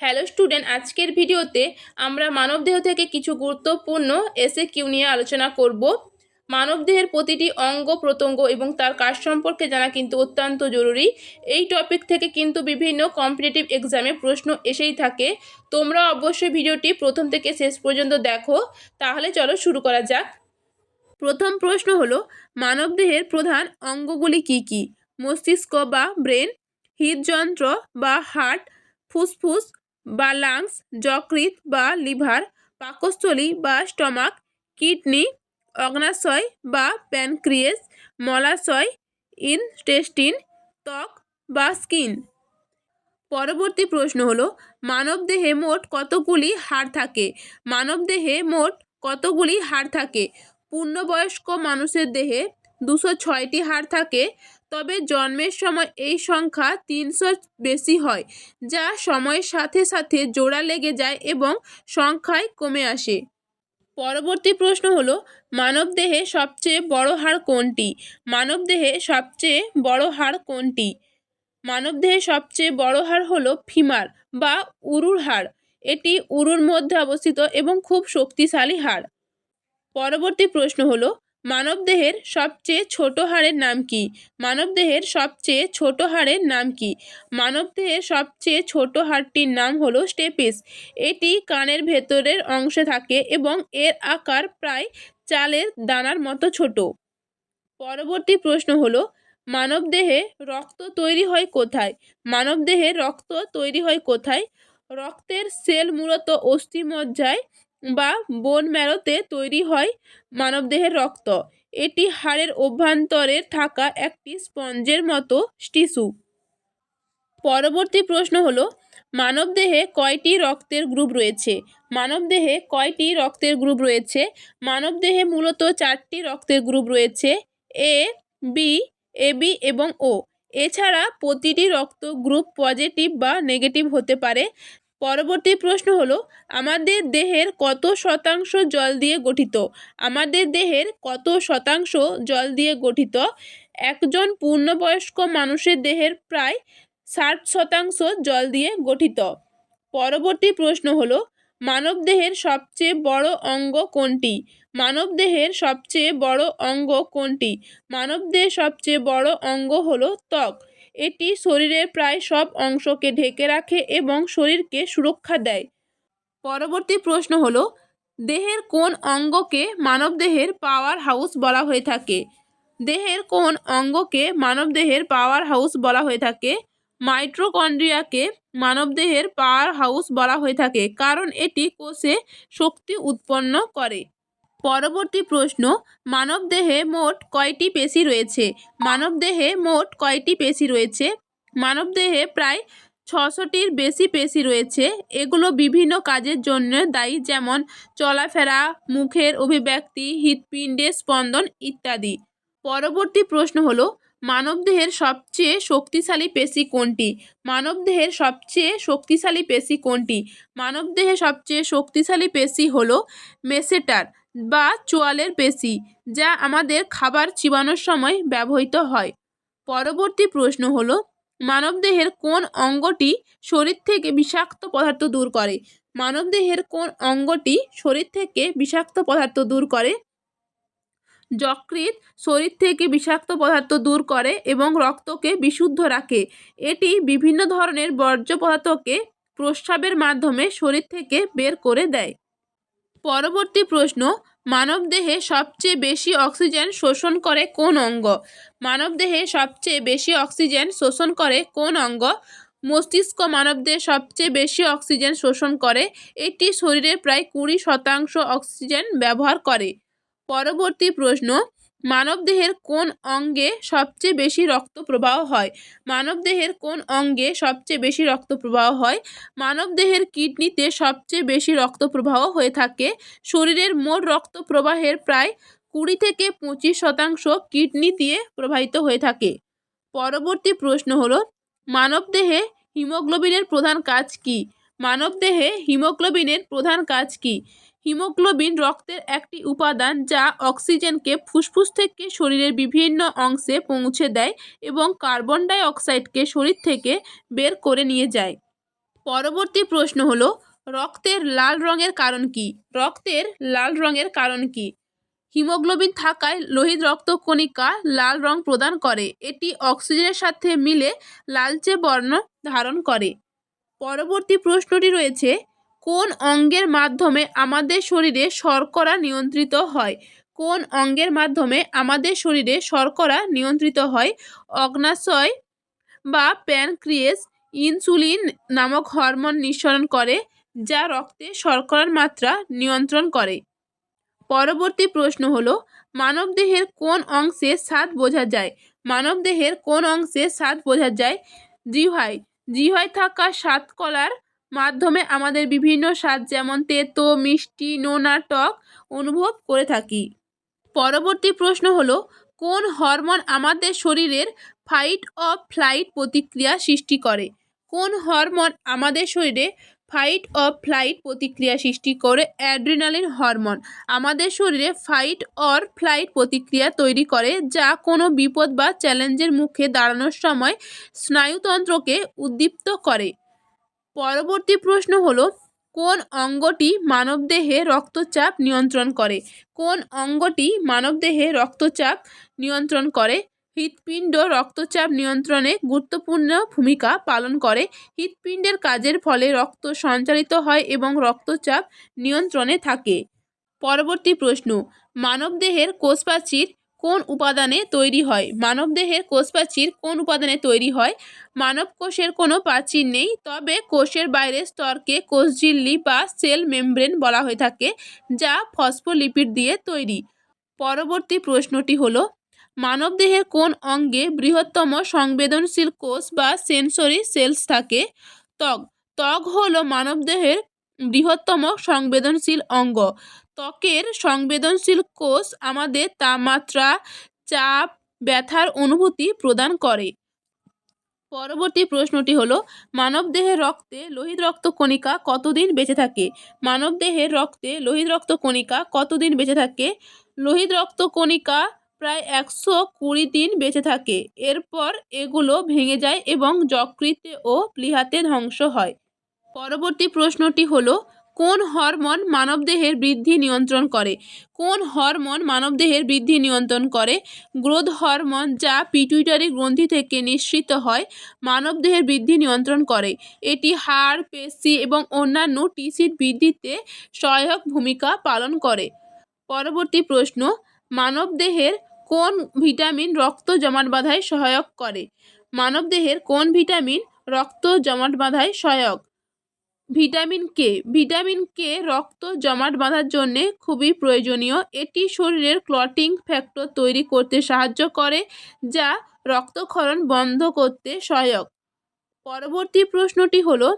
Hello student আজকের ভিডিওতে আমরা মানবদেহ থেকে কিছু গুরুত্বপূর্ণ এসে কিউ নিয়ে আলোচনা করব। মানবদেহের প্রতিটি অঙ্গ, প্রত্যঙ্গ এবং তার কাজ সম্পর্কে জানা কিন্তু অত্যন্ত জরুরি। এই টপিক থেকে কিন্তু বিভিন্ন কম্পিটিটিভ এক্সামে প্রশ্ন এসেই থাকে। তোমরা অবশ্যই ভিডিওটি প্রথম থেকে শেষ পর্যন্ত দেখো। তাহলে চলো শুরু করা যাক। প্রথম প্রশ্ন হলো, মানবদেহের প্রধান অঙ্গগুলি কি কি? মস্তিষ্ক বা ব্রেন, হৃদযন্ত্র বা হার্ট, ফুসফুস বা লাংস যকৃৎ বা লিভার পাকস্থলী বা স্টমাক কিডনি অগ্নাশয় বা প্যানক্রিয়েস মলাশয় ইনটেস্টিন ত্বক বা স্কিন পরবর্তী প্রশ্ন হলো, মানবদেহে মোট কতগুলি হাড় থাকে? মানবদেহে মোট কতগুলি হাড় থাকে? পূর্ণবয়স্ক মানুষের দেহে দুশো ছয়টি হাড় থাকে তবে জন্মের সময় এই সংখ্যা তিনশোর বেশি হয়, যা সময়ের সাথে সাথে জোড়া লেগে যায় এবং সংখ্যায় কমে আসে। পরবর্তী প্রশ্ন হলো, মানবদেহে সবচেয়ে বড় হাড় কোনটি? মানবদেহে সবচেয়ে বড় হাড় কোনটি? মানবদেহে সবচেয়ে বড় হাড় হলো ফিমার বা উরুর হাড় এটি উরুর মধ্যে অবস্থিত এবং খুব শক্তিশালী হাড় পরবর্তী প্রশ্ন হলো মানবদেহের সবচেয়ে ছোট হাড়ের নাম কি? মানবদেহের সবচেয়ে ছোট হাড়ের নাম কি? মানবদেহের সবচেয়ে ছোট হাড়টির নাম হলো স্টেপিস। এটি কানের ভেতরের অংশে থাকে এবং এর আকার প্রায় চালের দানার মতো ছোট। পরবর্তী প্রশ্ন হলো, মানবদেহে রক্ত তৈরি হয় কোথায়? মানবদেহে রক্ত তৈরি হয় কোথায়? রক্তের সেল মূলত অস্থিমজ্জায় বা বোন ম্যারোতে তৈরি হয় মানবদেহের রক্ত। এটি হাড়ের অভ্যন্তরে থাকা একটি স্পঞ্জের মতো টিস্যু। পরবর্তী প্রশ্ন হলো, মানবদেহে কয়টি রক্তের গ্রুপ রয়েছে? মানবদেহে কয়টি রক্তের গ্রুপ রয়েছে? মানবদেহে মূলত চারটি রক্তের গ্রুপ রয়েছে, এ, বি এবি এবং ও। এছাড়া প্রতিটি রক্ত গ্রুপ পজিটিভ বা নেগেটিভ হতে পারে। পরবর্তী প্রশ্ন হলো, আমাদের দেহের কত শতাংশ জল দিয়ে গঠিত? আমাদের দেহের কত শতাংশ জল দিয়ে গঠিত? একজন পূর্ণবয়স্ক মানুষের দেহের প্রায় ষাট শতাংশ জল দিয়ে গঠিত। পরবর্তী প্রশ্ন হলো মানবদেহের সবচেয়ে বড় অঙ্গ কোনটি? মানবদেহের সবচেয়ে বড় অঙ্গ কোনটি? মানবদেহের সবচেয়ে বড় অঙ্গ হলো ত্বক। এটি শরীরের প্রায় সব অংশকে ঢেকে রাখে এবং শরীরকে সুরক্ষা দেয়। পরবর্তী প্রশ্ন হলো, দেহের কোন অঙ্গকে মানবদেহের পাওয়ার হাউস বলা হয়ে থাকে? দেহের কোন অঙ্গকে মানবদেহের পাওয়ার হাউস বলা হয়ে থাকে? মাইট্রোকন্ড্রিয়াকে মানবদেহের পাওয়ার হাউস বলা হয়ে থাকে, কারণ এটি কোষে শক্তি উৎপন্ন করে। পরবর্তী প্রশ্ন মানবদেহে মোট কয়টি পেশি রয়েছে? মানবদেহে মোট কয়টি পেশি রয়েছে? মানবদেহে প্রায় ছশোটির বেশি পেশি রয়েছে। এগুলো বিভিন্ন কাজের জন্য দায়ী, যেমন চলাফেরা, মুখের অভিব্যক্তি হৃৎপিণ্ডের স্পন্দন ইত্যাদি। পরবর্তী প্রশ্ন হলো মানবদেহের সবচেয়ে শক্তিশালী পেশি কোনটি? মানবদেহের সবচেয়ে শক্তিশালী পেশি কোনটি? মানবদেহের সবচেয়ে শক্তিশালী পেশি হলো মেসেটার। বা চোয়ালের পেশি, যা আমাদের খাবার চিবানোর সময় ব্যবহৃত হয়। পরবর্তী প্রশ্ন হলো, মানবদেহের কোন অঙ্গটি শরীর থেকে বিষাক্ত পদার্থ দূর করে? মানবদেহের কোন অঙ্গটি শরীর থেকে বিষাক্ত পদার্থ দূর করে? যকৃৎ শরীর থেকে বিষাক্ত পদার্থ দূর করে এবং রক্তকে বিশুদ্ধ রাখে। এটি বিভিন্ন ধরনের বর্জ্য পদার্থকে প্রস্রাবের মাধ্যমে শরীর থেকে বের করে দেয়। পরবর্তী প্রশ্ন মানবদেহে সবচেয়ে বেশি অক্সিজেন শোষণ করে কোন অঙ্গ? মানবদেহে সবচেয়ে বেশি অক্সিজেন শোষণ করে কোন অঙ্গ? মস্তিষ্ক মানবদের সবচেয়ে বেশি অক্সিজেন শোষণ করে, এটি শরীরের প্রায় কুড়ি শতাংশ অক্সিজেন ব্যবহার করে। পরবর্তী প্রশ্ন মানবদেহের কোন অঙ্গে সবচেয়ে বেশি রক্ত প্রবাহ হয়? মানবদেহের কোন অঙ্গে সবচেয়ে বেশি রক্ত প্রবাহ হয়? মানবদেহের কিডনিতে সবচেয়ে বেশি রক্ত প্রবাহ হয়ে থাকে? শরীরের মোট রক্ত প্রবাহের প্রায় কুড়ি থেকে পঁচিশ শতাংশ কিডনি দিয়ে প্রবাহিত হয়ে থাকে। পরবর্তী প্রশ্ন হলো, মানবদেহে হিমোগ্লোবিনের প্রধান কাজ কি? মানবদেহে হিমোগ্লোবিনের প্রধান কাজ কি? হিমোগ্লোবিন রক্তের একটি উপাদান যা অক্সিজেনকে ফুসফুস থেকে শরীরের বিভিন্ন অংশে পৌঁছে দেয় এবং কার্বন ডাই অক্সাইডকে শরীর থেকে বের করে নিয়ে যায়। পরবর্তী প্রশ্ন হলো, রক্তের লাল রঙের কারণ কি? রক্তের লাল রঙের কারণ কি? হিমোগ্লোবিন থাকায় লোহিত রক্তকণিকা লাল রং প্রদান করে। এটি অক্সিজেনের সাথে মিলে লালচে বর্ণ ধারণ করে। পরবর্তী প্রশ্নটি রয়েছে, কোন অঙ্গের মাধ্যমে আমাদের শরীরে শর্করা নিয়ন্ত্রিত হয়? কোন অঙ্গের মাধ্যমে আমাদের শরীরে শর্করা নিয়ন্ত্রিত হয়? অগ্নাশয় বা প্যানক্রিয়েস ইনসুলিন নামক হরমোন নিঃসরণ করে, যা রক্তে শর্করার মাত্রা নিয়ন্ত্রণ করে। পরবর্তী প্রশ্ন হলো, মানবদেহের কোন অংশে স্বাদ বোঝা যায়? মানবদেহের কোন অংশে স্বাদ বোঝা যায়? জিহ্বায় জিহ্বায় থাকা স্বাদ কলার মাধ্যমে আমাদের বিভিন্ন স্বাদ যেমন তেতো, মিষ্টি, নোনা, টক অনুভব করে থাকি। পরবর্তী প্রশ্ন হলো, কোন হরমোন আমাদের শরীরের ফাইট অফ ফ্লাইট প্রতিক্রিয়া সৃষ্টি করে? কোন হরমোন আমাদের শরীরে ফাইট অফ ফ্লাইট প্রতিক্রিয়া সৃষ্টি করে অ্যাড্রিনালিন হরমোন আমাদের শরীরে ফাইট অর ফ্লাইট প্রতিক্রিয়া তৈরি করে, যা কোনো বিপদ বা চ্যালেঞ্জের মুখে দাঁড়ানোর সময় স্নায়ুতন্ত্রকে উদ্দীপ্ত করে। পরবর্তী প্রশ্ন হলো, কোন অঙ্গটি মানবদেহে রক্তচাপ নিয়ন্ত্রণ করে? কোন অঙ্গটি মানবদেহে রক্তচাপ নিয়ন্ত্রণ করে? হৃৎপিণ্ড রক্তচাপ নিয়ন্ত্রণে গুরুত্বপূর্ণ ভূমিকা পালন করে। হৃৎপিণ্ডের কাজের ফলে রক্ত সঞ্চালিত হয় এবং রক্তচাপ নিয়ন্ত্রণে থাকে। পরবর্তী প্রশ্ন, মানবদেহের কোষপ্রাচীর কোন উপাদানে তৈরি হয়? মানবদেহের কোষপ্রাচীর কোন উপাদানে তৈরি হয়? মানব কোষের কোনো প্রাচীর নেই, তবে কোষের বাইরের স্তরকে কোষঝিল্লি বা সেল মেমব্রেন বলা হয়ে থাকে, যা ফসফোলিপিড দিয়ে তৈরি। পরবর্তী প্রশ্নটি হলো মানবদেহের কোন অঙ্গে বৃহত্তম সংবেদনশীল কোষ বা সেন্সরি সেলস থাকে? ত্বক। ত্বক হলো মানবদেহের বৃহত্তম সংবেদনশীল অঙ্গ। ত্বকের সংবেদনশীল কোষ আমাদের তাপমাত্রা, চাপ, ব্যথার অনুভূতি প্রদান করে। পরবর্তী প্রশ্নটি হলো, মানবদেহের রক্তে লোহিত রক্ত কণিকা কতদিন বেঁচে থাকে? মানবদেহের রক্তে লোহিত রক্ত কণিকা কতদিন বেঁচে থাকে? লোহিত রক্ত কণিকা প্রায় একশো কুড়ি দিন বেঁচে থাকে। এরপর এগুলো ভেঙে যায় এবং যকৃতে ও প্লিহাতে ধ্বংস হয়। পরবর্তী প্রশ্নটি হলো, কোন হরমোন মানবদেহের বৃদ্ধি নিয়ন্ত্রণ করে? কোন হরমোন মানবদেহের বৃদ্ধি নিয়ন্ত্রণ করে? গ্রোথ হরমোন যা পিটুইটারি গ্রন্থি থেকে নিঃসৃত হয়, মানবদেহের বৃদ্ধি নিয়ন্ত্রণ করে। এটি হাড়, পেশি এবং অন্যান্য টিসির বৃদ্ধিতে সহায়ক ভূমিকা পালন করে। পরবর্তী প্রশ্ন, মানবদেহের কোন ভিটামিন রক্ত জমাট বাঁধায় সহায়ক করে? মানবদেহের কোন ভিটামিন রক্ত জমাট বাঁধায় সহায়ক? Vitamin K? ভিটামিন কে রক্ত জমাট বাঁধার জন্যে খুবই প্রয়োজনীয়। এটি শরীরের ক্লটিং ফ্যাক্টর তৈরি করতে সাহায্য করে, যা রক্তক্ষরণ বন্ধ করতে সহায়ক। পরবর্তী প্রশ্নটি হলো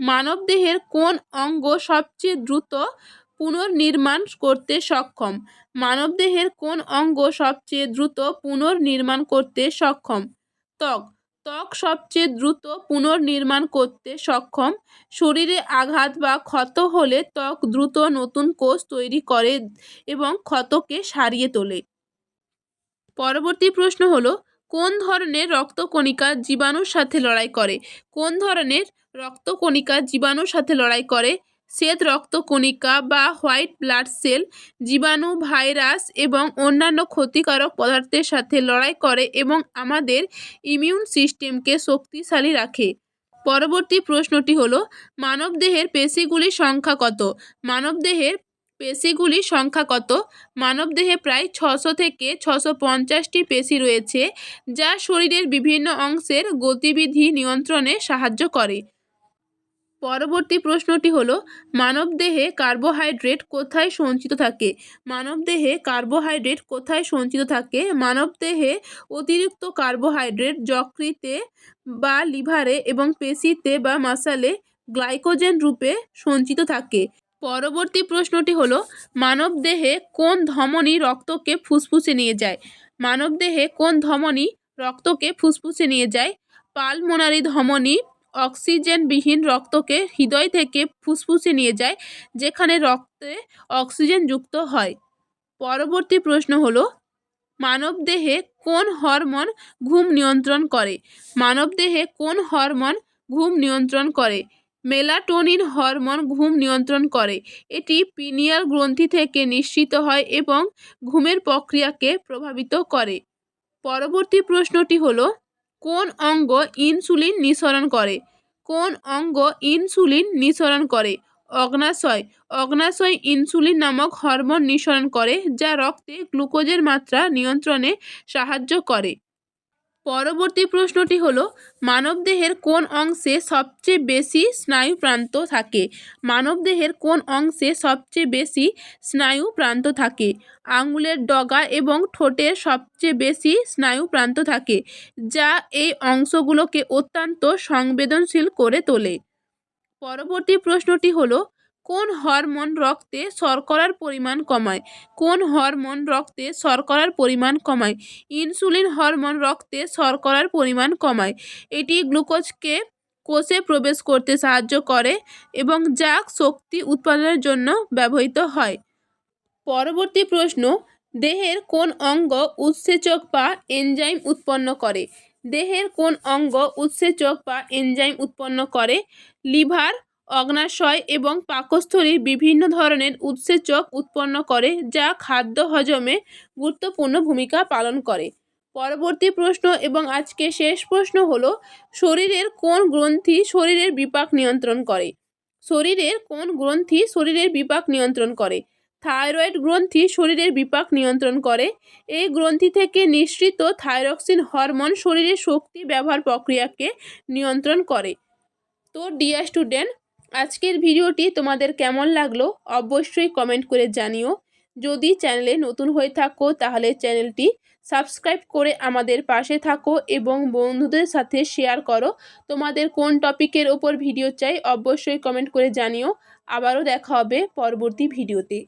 মানবদেহের কোন অঙ্গ সবচেয়ে দ্রুত পুনর্নির্মাণ করতে সক্ষম। মানবদেহের কোন অঙ্গ সবচেয়ে দ্রুত পুনর্নির্মাণ করতে সক্ষম? ত্বক। ত্বক সবচেয়ে দ্রুত পুনর্নির্মাণ করতে সক্ষম। শরীরে আঘাত বা ক্ষত হলে ত্বক দ্রুত নতুন কোষ তৈরি করে এবং ক্ষতকে সারিয়ে তোলে। পরবর্তী প্রশ্ন হলো, কোন ধরনের রক্তকণিকা জীবাণুর সাথে লড়াই করে? কোন ধরনের রক্তকণিকা জীবাণুর সাথে লড়াই করে? শ্বেত রক্তকণিকা বা হোয়াইট ব্লাড সেল, জীবাণু, ভাইরাস এবং অন্যান্য ক্ষতিকারক পদার্থের সাথে লড়াই করে এবং আমাদের ইমিউন সিস্টেমকে শক্তিশালী রাখে। পরবর্তী প্রশ্নটি হলো, মানবদেহের পেশিগুলির সংখ্যা কত? মানবদেহের পেশিগুলির সংখ্যা কত? মানবদেহে প্রায় ছশো থেকে ছশো পঞ্চাশটি পেশি রয়েছে, যা শরীরের বিভিন্ন অংশের গতিবিধি নিয়ন্ত্রণে সাহায্য করে। পরবর্তী প্রশ্নটি হলো মানবদেহে কার্বোহাইড্রেট কোথায় সঞ্চিত থাকে? মানবদেহে কার্বোহাইড্রেট কোথায় সঞ্চিত থাকে? মানবদেহে অতিরিক্ত কার্বোহাইড্রেট যকৃতে বা লিভারে এবং পেশিতে বা মাসালে গ্লাইকোজেন রূপে সঞ্চিত থাকে। পরবর্তী প্রশ্নটি হলো মানবদেহে কোন ধমনী রক্তকে ফুসফুসে নিয়ে যায়? মানবদেহে কোন ধমনী রক্তকে ফুসফুসে নিয়ে যায়? পালমোনারি ধমনী অক্সিজেনবিহীন রক্তকে হৃদয় থেকে ফুসফুসে নিয়ে যায়, যেখানে রক্তে অক্সিজেন যুক্ত হয়। পরবর্তী প্রশ্ন হলো, মানবদেহে কোন হরমোন ঘুম নিয়ন্ত্রণ করে? মানবদেহে কোন হরমোন ঘুম নিয়ন্ত্রণ করে? মেলাটোনিন হরমোন ঘুম নিয়ন্ত্রণ করে। এটি পিনিয়াল গ্রন্থি থেকে নিঃসৃত হয় এবং ঘুমের প্রক্রিয়াকে প্রভাবিত করে। পরবর্তী প্রশ্নটি হলো কোন অঙ্গ ইনসুলিন নিঃসরণ করে? কোন অঙ্গ ইনসুলিন নিঃসরণ করে? অগ্নাশয়। অগ্নাশয় ইনসুলিন নামক হরমোন নিঃসরণ করে, যা রক্তে গ্লুকোজের মাত্রা নিয়ন্ত্রণে সাহায্য করে। পরবর্তী প্রশ্নটি হলো, মানবদেহের কোন অংশে সবচেয়ে বেশি স্নায়ু প্রান্ত থাকে? মানবদেহের কোন অংশে সবচেয়ে বেশি স্নায়ু প্রান্ত থাকে? আঙুলের ডগা এবং ঠোঁটের সবচেয়ে বেশি স্নায়ু প্রান্ত থাকে, যা এই অংশগুলোকে অত্যন্ত সংবেদনশীল করে তোলে। পরবর্তী প্রশ্নটি হলো কোন হরমোন রক্তে শর্করার পরিমাণ কমায়? কোন হরমোন রক্তে শর্করার পরিমাণ কমায়? ইনসুলিন হরমোন রক্তে শর্করার পরিমাণ কমায়। এটি গ্লুকোজকে কোষে প্রবেশ করতে সাহায্য করে এবং যা শক্তি উৎপাদনের জন্য ব্যবহৃত হয়। পরবর্তী প্রশ্ন, দেহের কোন অঙ্গ উৎসেচক বা এনজাইম উৎপন্ন করে? দেহের কোন অঙ্গ উৎসেচক বা এনজাইম উৎপন্ন করে? লিভার অগ্নাশয় এবং পাকস্থলীর বিভিন্ন ধরনের উৎসেচক উৎপন্ন করে, যা খাদ্য হজমে গুরুত্বপূর্ণ ভূমিকা পালন করে। পরবর্তী প্রশ্ন এবং আজকে শেষ প্রশ্ন হলো, শরীরের কোন গ্রন্থি শরীরের বিপাক নিয়ন্ত্রণ করে? শরীরের কোন গ্রন্থি শরীরের বিপাক নিয়ন্ত্রণ করে? থাইরয়েড গ্রন্থি শরীরের বিপাক নিয়ন্ত্রণ করে? এই গ্রন্থি থেকে নিঃসৃত থাইরক্সিন হরমোন শরীরের শক্তি ব্যবহার প্রক্রিয়াকে নিয়ন্ত্রণ করে। তো, ডিয়ার স্টুডেন্ট আজকের ভিডিওটি তোমাদের কেমন লাগল অবশ্যই কমেন্ট করে জানিও। যদি চ্যানেলে নতুন হয়ে থাকো, তাহলে চ্যানেলটি সাবস্ক্রাইব করে আমাদের পাশে থাকো এবং বন্ধুদের সাথে শেয়ার করো। তোমাদের কোন টপিকের ওপর ভিডিও চাই, অবশ্যই কমেন্ট করে জানিও। আবারও দেখা হবে পরবর্তী ভিডিওতে